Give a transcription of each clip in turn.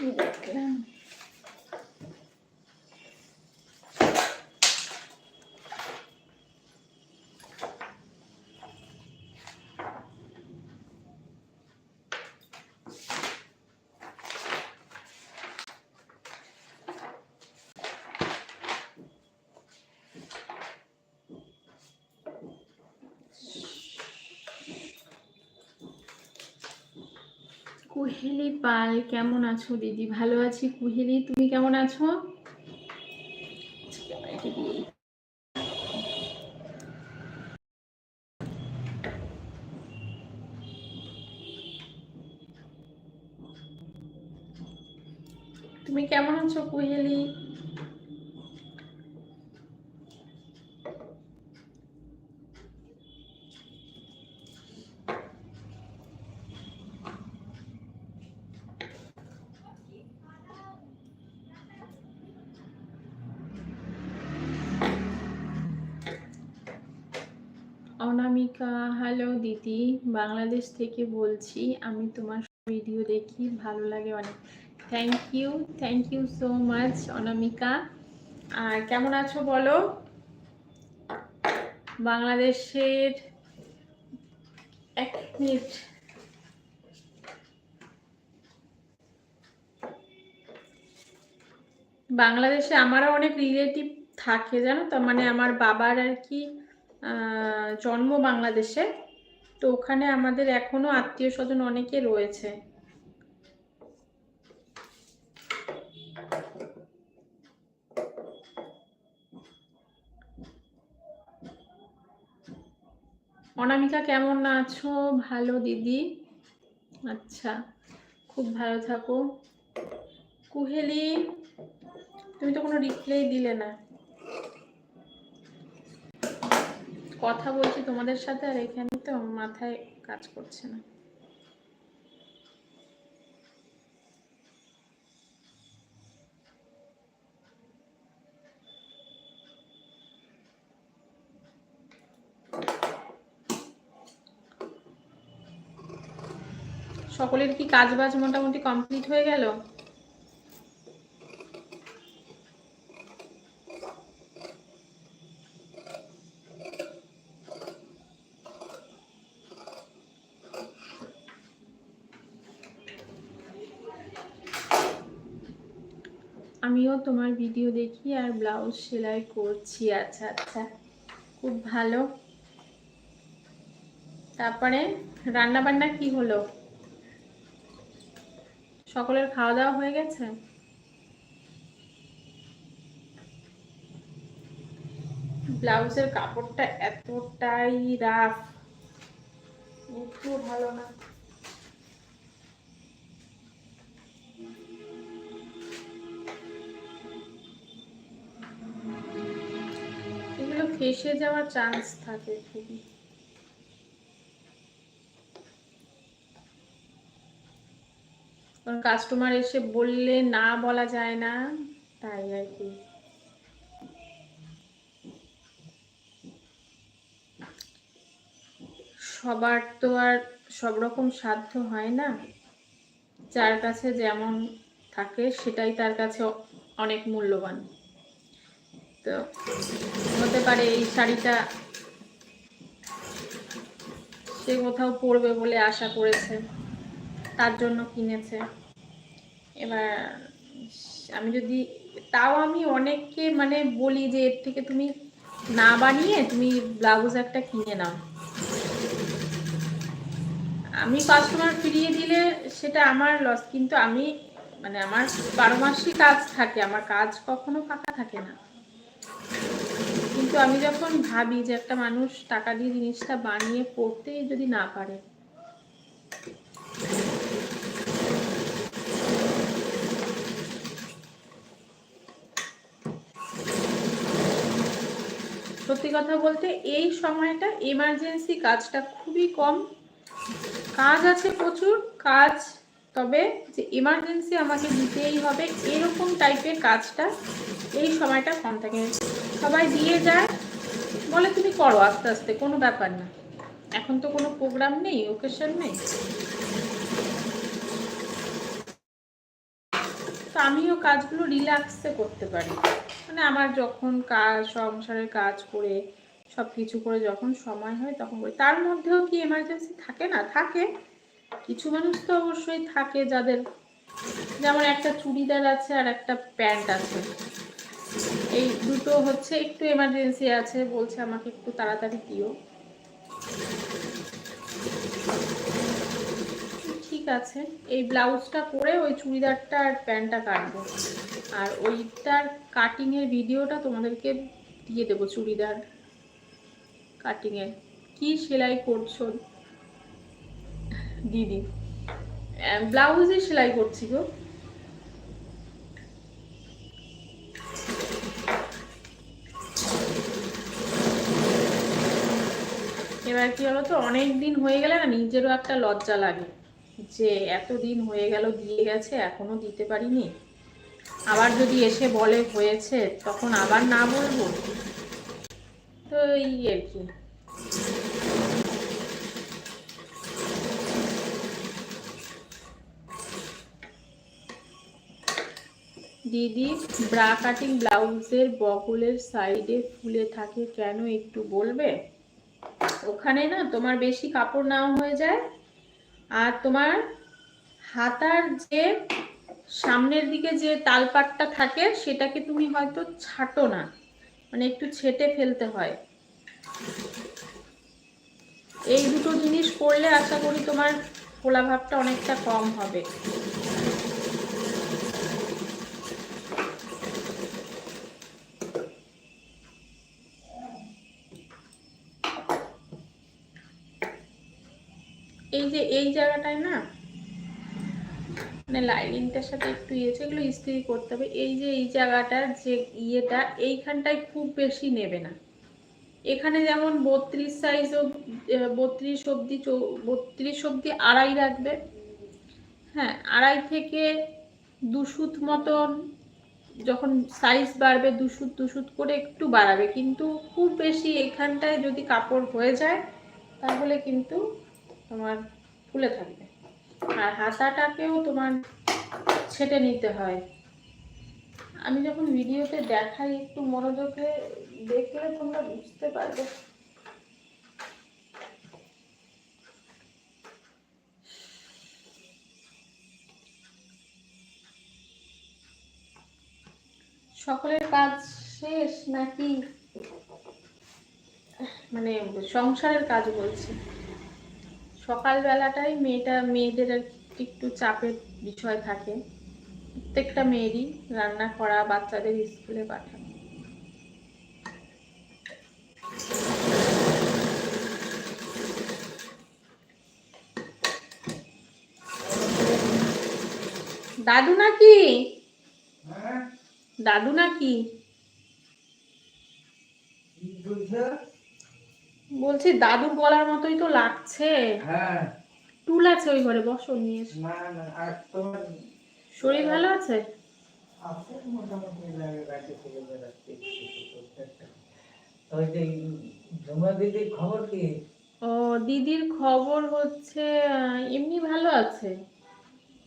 y. কুহেলি পাল, কেমন আছো দিদি? ভালো আছি কুহেলি, তুমি কেমন আছো? তুমি কেমন আছো কুহেলি অনামিকা দিদি বাংলাদেশ থেকে বলছি, আমি তোমার ভিডিও দেখি, ভালো লাগে অনেক। Thank you thank you so much Anamika. আর কেমন আছো বলো? বাংলাদেশের এক মিনিট। বাংলাদেশে আমারও অনেক রিলেটিভ থাকে, জানো তো? মানে আমার বাবার আর কি জন্ম বাংলাদেশে। তো ওখানে আমাদের এখনও আত্মীয় স্বজন অনেকে রয়েছে। অনামিকা কেমন আছো? ভালো, দিদি? আচ্ছা খুব ভালো থাকো। কুহেলি, তুমি তো কোনো রিপ্লাই দিলে না। কথা বলছি তোমাদের সাথে আর এখানে তো মাথায় কাজ করছে না। সকলের কি কাজ বাজ মোটামুটি কমপ্লিট হয়ে গেল আমিও তোমার ভিডিও দেখি আর ব্লাউজ সেলাই করছি। আচ্ছা আচ্ছা। খুব ভালো। তারপরে রান্না বান্না কি হলো? সকলের খাওয়া দাওয়া হয়ে গেছে? ব্লাউজের কাপড়টা এতটাই রাফ একটু ভালো না। ফেসে যাওয়ার চান্স থাকে খুবই। কাস্টমার এসে বললে না বলা যায় না, তাই আর কি। সবার তো আর সব রকম সাধ্য হয় না। যার কাছে যেমন থাকে, সেটাই তার কাছে অনেক মূল্যবান। তো হতে পারে এই শাড়িটা সে কোথাও পরবে বলে আশা করেছে, তার জন্য কিনেছে। এবার আমি যদি, তাও আমি অনেককে মানে বলি যে এর থেকে তুমি না বানিয়ে তুমি ব্লাউজ একটা কিনে নাও। আমি কাস্টমার ফিরিয়ে দিলে সেটা আমার লস কিন্তু আমি মানে আমার বারো মাসই কাজ থাকে, আমার কাজ কখনো ফাঁকা থাকে না। কিন্তু আমি যখন ভাবি যে একটা মানুষ টাকা দিয়ে জিনিসটা বানিয়ে পড়তেই যদি না পারে। সত্যি কথা বলতে এই সময়টা এমার্জেন্সি কাজটা খুবই কম। কাজ আছে প্রচুর, কাজ তবে যে এমার্জেন্সি আমাকে দিতেই হবে, এরকম টাইপের কাজটা এই সময়টা কম থাকে। সবাই দিয়ে যায়, বলে তুমি করো আস্তে আস্তে, কোনো ব্যাপার না। এখন তো কোনো প্রোগ্রাম নেই ওকেশন নেই। তো আমিও কাজগুলো রিল্যাক্সে করতে পারি। মানে আমার যখন কাজ, সংসারের কাজ করে সব কিছু করে যখন সময় হয় তখন তার মধ্যেও কি এমার্জেন্সি থাকে না? থাকে। কিছু মানুষ তো অবশ্যই থাকে যাদের যেমন একটা চুড়িদার আছে আর একটা প্যান্ট আছে। এই দুটো হচ্ছে একটু এমার্জেন্সি আছে, বলছে আমাকে একটু তাড়াতাড়ি দিও। ঠিক আছে, এই ব্লাউজটা করে ওই চুড়িদারটা আর প্যান্টটা কাটবো। আর ওইটার কাটিংয়ের ভিডিওটা তোমাদেরকে দিয়ে দেবো চুড়িদার কাটিংয়ের কি সেলাই করছ? দিদি। ব্লাউজে সেলাই করছি গো। এবার কি হলো তো অনেক দিন হয়ে গেলে না নিজেরও একটা লজ্জা লাগে যে এত দিন হয়ে গেল দিয়ে গেছে, এখনও দিতে পারিনি। আবার যদি এসে বলে হয়েছে, তখন আবার না বলব? তো এই আর কি। দিদি, ব্রা কাটিং ব্লাউজের বগলের সাইডে ফুলে থাকে কেন একটু বলবে? ওখানে না তোমার বেশি কাপড় নাও হয়ে যায়। আর তোমার হাতার যে সামনের দিকে যে তালপাটটা থাকে, সেটাকে তুমি হয়তো ছাটো না। মানে একটু ছেটে ফেলতে হয়। এই দুটো জিনিস করলে আশা করি তোমার ফোলা ভাবটা অনেকটা কম হবে। এই যে, এই জায়গাটায় না মানে লাইনিংটার সাথে একটু ইয়েছে এগুলো ইস্ত্রি করতে হবে। এই যে, এই জায়গাটার যে ইয়েটা, এইখানটায় খুব বেশি নেবে না। এখানে যেমন বত্রিশ সাইজ বত্রিশ অব্দি বত্রিশ অব্দি আড়াই রাখবে। হ্যাঁ আড়াই থেকে দুশুত মতন যখন সাইজ বাড়বে দুশুত দুশুত করে একটু বাড়াবে। কিন্তু খুব বেশি এখানটায় যদি কাপড় হয়ে যায়, তাহলে কিন্তু তোমার ফুলে থাকবে। আর হাতাটাকেও তোমার ছেটে নিতে হয়। আমি যখন ভিডিওতে দেখাই, একটু মনোযোগে দেখলে তোমরা বুঝতে পারবে। সকলের কাজ শেষ নাকি? মানে সংসারের কাজ বলছি। সকালবেলাটাই মেয়েটা মেয়েদের একটু চাপের বিষয় থাকে। প্রত্যেকটা মেয়েরই রান্না করা বাচ্চাদের স্কুলে পাঠানো। দাদু নাকি? দাদু নাকি? বলছি দাদুর গলার মতোই তো লাগছে। হ্যাঁ। টুল আছে ওই ঘরে বসো নিয়ে না না আর তোমার শরীর ভালো আছে? আছে মোটামুটি লাগে রাতে থেকে বেড়াচ্ছে ওই যে ঝুমা দিদির খবর কি? ও দিদির খবর হচ্ছে এমনি ভালো আছে।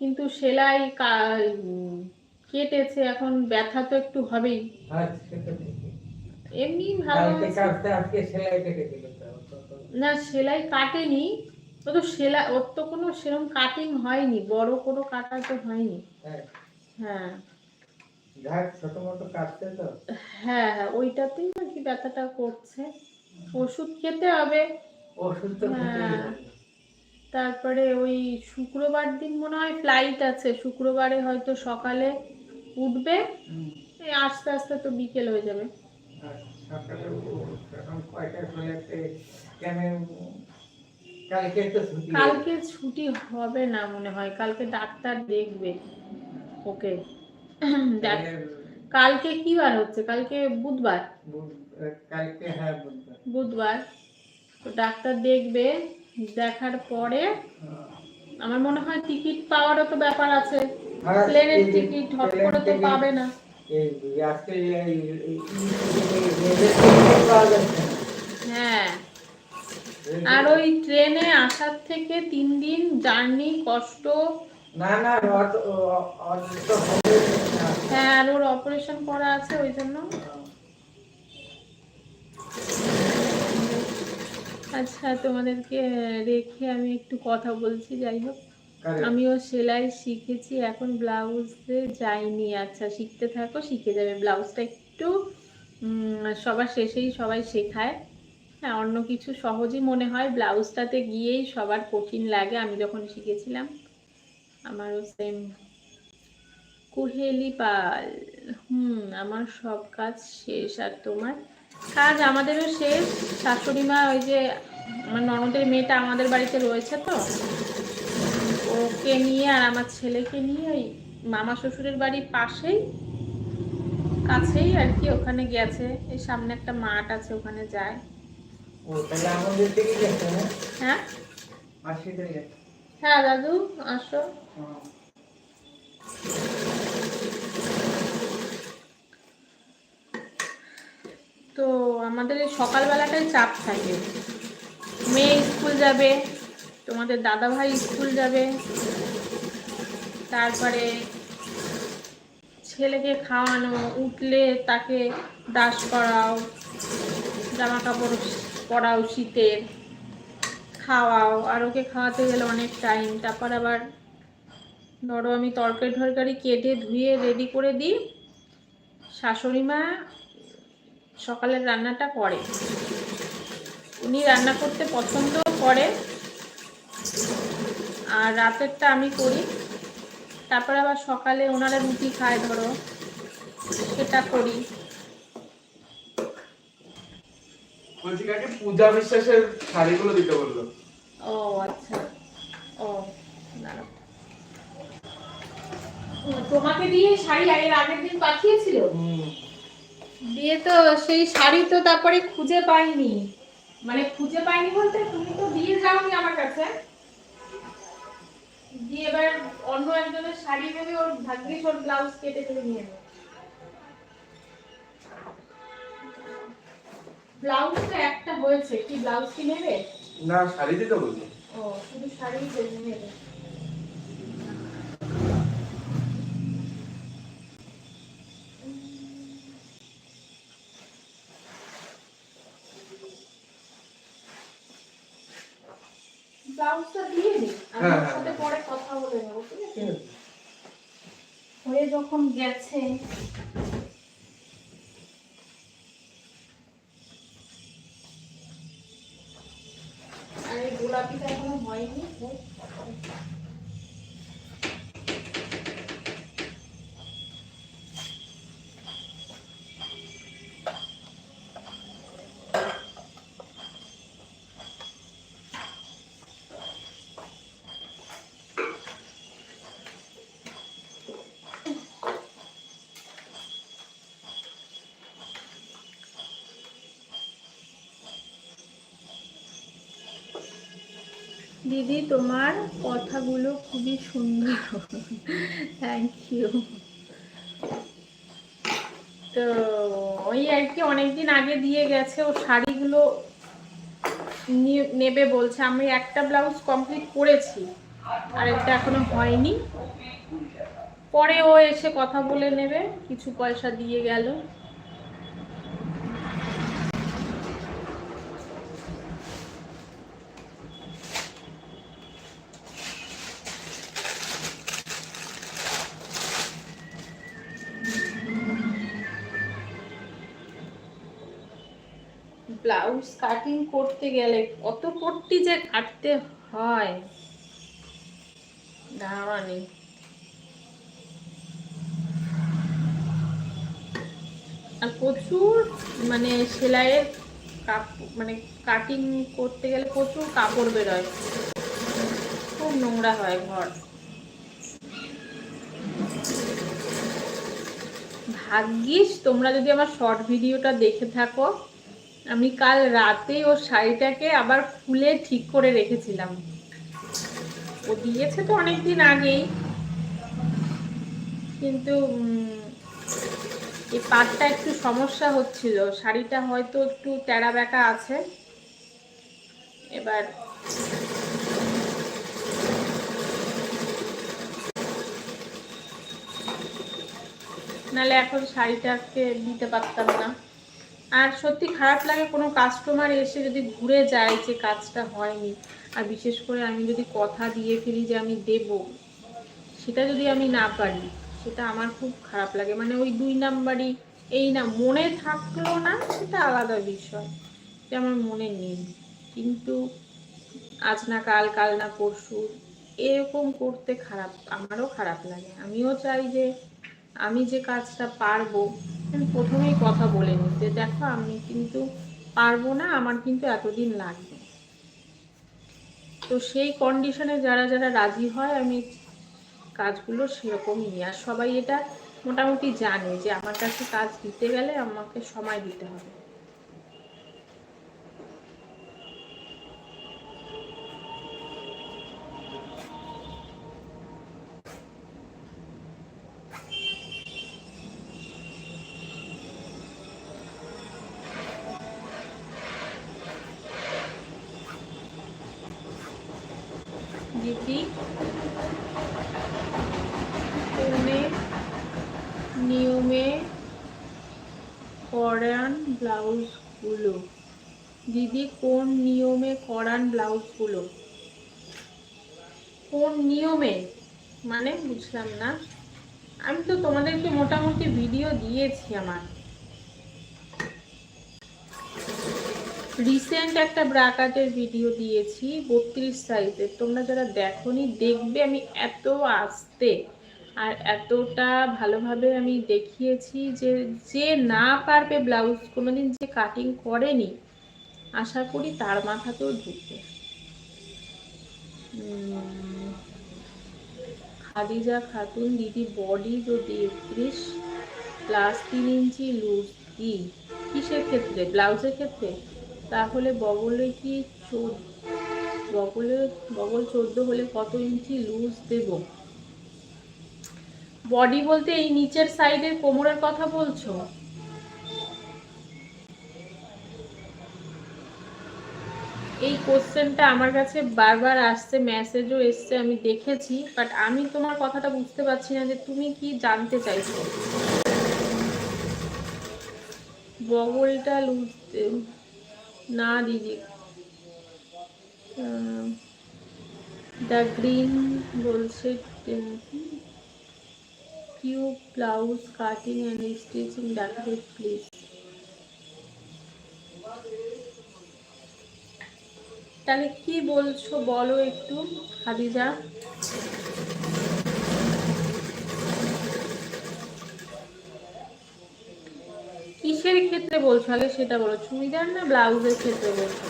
কিন্তু সেলাই কেটেছে এখন ব্যথা তো একটু হবেই। ঠিকই। এমনি ভালো আজকে সেলাই কেটে দিল। না সেলাই কাটেনি। ও তো সেলাই ওর তো কোনো সেরকম কাটিং হয়নি বড় কোনো কাটা তো হয়নি। হ্যাঁ। হ্যাঁ। ছোট মোটো কাটছে তো? হ্যাঁ হ্যাঁ ওইটাতেই কি ব্যথাটা করছে। ওষুধ খেতে হবে। ওষুধ তো হ্যাঁ। তারপরে ওই শুক্রবার দিন মনে হয় ফ্লাইট আছে শুক্রবারে হয়তো সকালে উঠবে। আস্তে আস্তে তো বিকেল হয়ে যাবে। সকালে কেন কালকে ছুটি হবে না মনে হয় কালকে ডাক্তার দেখবে ওকে কালকে কি বার হচ্ছে কালকে বুধবার কালকে হ্যাঁ বুধবার বুধবার তো ডাক্তার দেখবে দেখার পরে আমার মনে হয় টিকিট পাওয়ারও তো ব্যাপার আছে হ্যাঁ, প্লেনের টিকিট- হট করে তো পাবে না। হ্যাঁ আর ওই ট্রেনে আসার থেকে তিন দিন জার্নি কষ্ট? না না হ্যাঁ আর ওর অপারেশন করা আছে ওই জন্য। আচ্ছা তোমাদেরকে রেখে আমি একটু কথা বলছি যাই হোক? আমিও সেলাই শিখেছি এখন ব্লাউজে যাইনি। আচ্ছা শিখতে থাকো শিখে যাবে। ব্লাউজটা একটু সবার শেষেই সবাই শেখায়। হ্যাঁ অন্য কিছু সহজই মনে হয়। ব্লাউজটাতে গিয়েই সবার কঠিন লাগে। আমি যখন শিখেছিলাম, আমারও সেম কুহেলি পাল। হুম, আমার সব কাজ শেষ। আর তোমার? কাজ আমাদেরও শেষ। শাশুড়ি মা ওই যে, আমার ননদের মেয়েটা আমাদের বাড়িতে রয়েছে তো। ওকে নিয়ে আর আমার ছেলেকে নিয়ে ওই মামা শ্বশুরের বাড়ির পাশেই, কাছেই আর কি ওখানে গেছে। এই সামনে একটা মাঠ আছে, ওখানে যায়। হ্যাঁ? হ্যাঁ দাদু আসো। তো আমাদের এই সকালবেলাটাই চাপ থাকে। মেয়ে স্কুল যাবে তোমাদের দাদা ভাই স্কুল যাবে তারপরে ছেলেকে খাওয়ানো উঠলে তাকে দাস করাও জামা কাপড় পরাও শীতের খাওয়াও, আর ওকে খাওয়াতে গেলে অনেক টাইম তারপর আবার ধরো আমি তরকারি টরকারি কেটে ধুয়ে রেডি করে দিই। শাশুড়ি মা সকালের রান্নাটা করে। উনি রান্না করতে পছন্দ করে। আর রাতেরটা আমি করি। তারপরে আবার সকালে ওনারা রুটি খায় ধরো। সেটা করি। বলছি কাকে পূজা বিশ্বাসের শাড়িগুলো দিতে বলল। ও আচ্ছা। ও দাঁড়াও। তোমাকে দিয়ে শাড়ি এর আগের দিন পাঠিয়েছিল? দিয়ে তো সেই শাড়ি তো তারপরে খুঁজে পাইনি। মানে খুঁজে পাইনি বলতে তুমি তো দিয়ে যাওনি আমার কাছে। দিয়ে এবার অন্য একজনের শাড়ি নেবে ওর ভাগ্যিস ওর ব্লাউজ কেটে কেটে নিয়ে নেবে ব্লাউজ তো একটা হয়েছে। কি ব্লাউজ কি নেবে? না শাড়ি দিতে বলল ও শুধু শাড়ি নেবে। ব্লাউজটা দিয়ে দিই। আমি হ্যাঁ, ওর হ্যাঁ, সাথে হ্যাঁ। পরে কথা বলে নেব ঠিক আছে। হয়ে যখন গেছে আর এই গোলাপিটা এখনও হয়নি হোক। দিদি, তোমার কথাগুলো খুবই সুন্দর। থ্যাংক ইউ তো ওই আর কি, অনেকদিন আগে দিয়ে গেছে, ও শাড়িগুলো নেবে বলছে। আমি একটা ব্লাউজ কমপ্লিট করেছি, আর একটা এখনও হয়নি। পরে ও এসে কথা বলে নেবে, কিছু পয়সা দিয়ে গেল। ব্লাউজ কাটিং করতে গেলে কত পট্টি যে কাটতে হয়। ধারণা আর প্রচুর মানে সেলাইয়ের কাপ মানে কাটিং করতে গেলে প্রচুর কাপড় বেরোয়। খুব নোংরা হয় ঘর। ভাগ্যিস তোমরা যদি আমার শর্ট ভিডিওটা দেখে থাকো। আমি কাল রাতে ওর শাড়িটাকে আবার খুলে ঠিক করে রেখেছিলাম। ও দিয়েছে তো অনেকদিন আগেই। কিন্তু এই পাটটা একটু সমস্যা হচ্ছিল। শাড়িটা হয়তো একটু তেড়া বেঁকা আছে। এবার নাহলে এখন শাড়িটাকে দিতে পারতাম না। আর সত্যি খারাপ লাগে কোনো কাস্টমার এসে যদি ঘুরে যায় যে কাজটা হয়নি। আর বিশেষ করে আমি যদি কথা দিয়ে ফেলি যে আমি দেব, সেটা যদি আমি না পারি, সেটা আমার খুব খারাপ লাগে। মানে ওই দুই নাম্বারই এই না, মনে থাকল না সেটা আলাদা বিষয়, যে আমার মনে নেই। কিন্তু আজ না কাল কাল না পরশু, এরকম করতে খারাপ, আমারও খারাপ লাগে। আমিও চাই যে আমি যে কাজটা পারব আমি প্রথমেই কথা বলে নিই যে দেখো, আমি কিন্তু পারব না, আমার কিন্তু এতদিন লাগবে। তো সেই কন্ডিশনে যারা যারা রাজি হয়, আমি কাজগুলো সেরকমই নিই। আর সবাই এটা মোটামুটি জানে যে আমার কাছে কাজ দিতে গেলে আমাকে সময় দিতে হবে। দিদি কোনে নিয়মে করান ব্লাউজগুলো দিদি কোন নিয়মে করান ব্লাউজগুলো কোন নিয়মে মানে বুঝলাম না আমি তো তোমাদেরকে মোটামুটি ভিডিও দিয়েছি আমার। রিসেন্ট একটা ব্রাকাটের ভিডিও দিয়েছি, বত্রিশ সাইজের তোমরা যারা দেখোনি, দেখবে আমি এত আস্তে আর এতটা ভালোভাবে আমি দেখিয়েছি যে যে না পারবে ব্লাউজ কোনোদিন যে কাটিং করেনি, আশা করি তার মাথাতেও ঢুকবে। খাদিজা খাতুন, দিদি বডি যদি একত্রিশ প্লাস তিন ইঞ্চি লুজ কি? কিসের ক্ষেত্রে? ব্লাউজের ক্ষেত্রে? তাহলে বগলে কি বগলে, বগল চোদ্দ হলে কত ইঞ্চি লুজ দেব? বডি বলতে এই নিচের সাইডের কোমরের কথা বলছো? এই কোশ্চেনটা আমার কাছে বারবার আসছে মেসেজও এসছে, আমি দেখেছি বাট আমি তোমার কথাটা বুঝতে পারছি না যে তুমি কি জানতে চাইছো। বগলটা লুজ না, দিদি। দ্য গ্রিন বলছে Q blouse cutting and stitching দেখাবে প্লিজ। তাহলে কি বলছো বলো একটু খাদিজা কিসের ক্ষেত্রে বলছো আগে সেটা বলো। চুড়িদার না ব্লাউজের ক্ষেত্রে বলছো?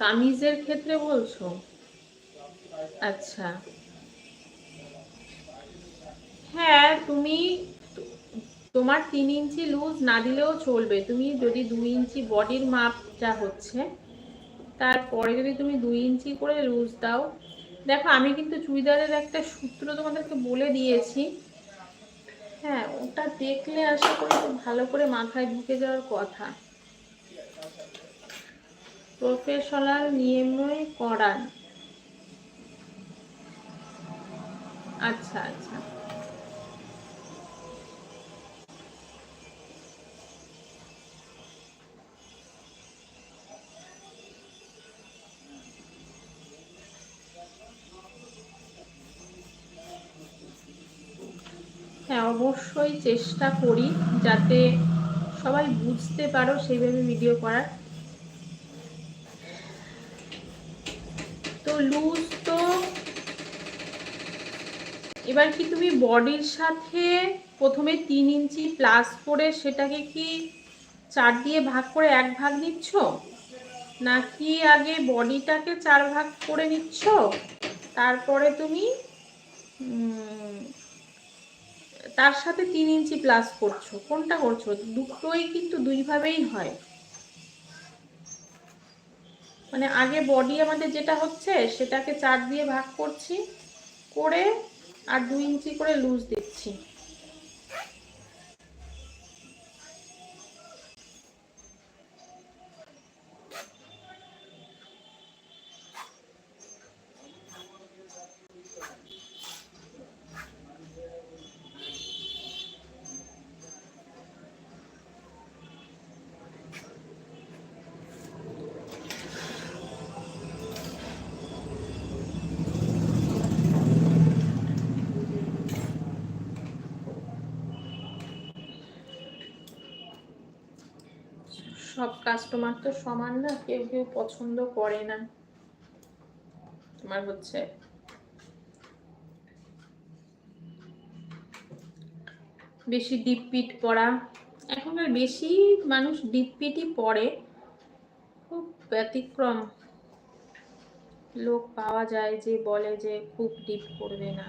কামিজের ক্ষেত্রে বলছো? আচ্ছা। হ্যাঁ তুমি তোমার তিন ইঞ্চি লুজ না দিলেও চলবে। তুমি যদি দুই ইঞ্চি বডির মাপটা হচ্ছে তারপরে যদি তুমি দুই ইঞ্চি করে লুজ দাও, দেখো আমি কিন্তু চুড়িদারের একটা সূত্র তোমাদেরকে বলে দিয়েছি। হ্যাঁ ওটা দেখলে আশা করি ভালো করে মাথায় ঢুকে যাওয়ার কথা। প্রফেশনাল নিয়মই করান। আচ্ছা আচ্ছা। অবশ্যই চেষ্টা করি যাতে সবাই বুঝতে পারো সেইভাবে ভিডিও করার। তো লুজ তো এবার কি তুমি বডির সাথে প্রথমে তিন ইঞ্চি প্লাস করে সেটাকে কি চার দিয়ে ভাগ করে এক ভাগ নিচ্ছ? নাকি আগে বডিটাকে চার ভাগ করে নিচ্ছ? তারপরে তুমি তার সাথে তিন ইঞ্চি প্লাস করছ। কোনটা করছ? দুটোই কিন্তু দুইভাবেই হয়। মানে আগে বডি আমাদের যেটা হচ্ছে, সেটাকে চার দিয়ে ভাগ করছি, করে আর দুই ইঞ্চি করে লুজ দিচ্ছি। কাস্টমার তো সমান না, কেউ কেউ পছন্দ করে না। তোমার হচ্ছে বেশি ডিপ পিট পরা এখনকার বেশি মানুষ ডিপ পরে খুব ব্যতিক্রম। লোক পাওয়া যায় যে বলে যে খুব ডিপ করবে না।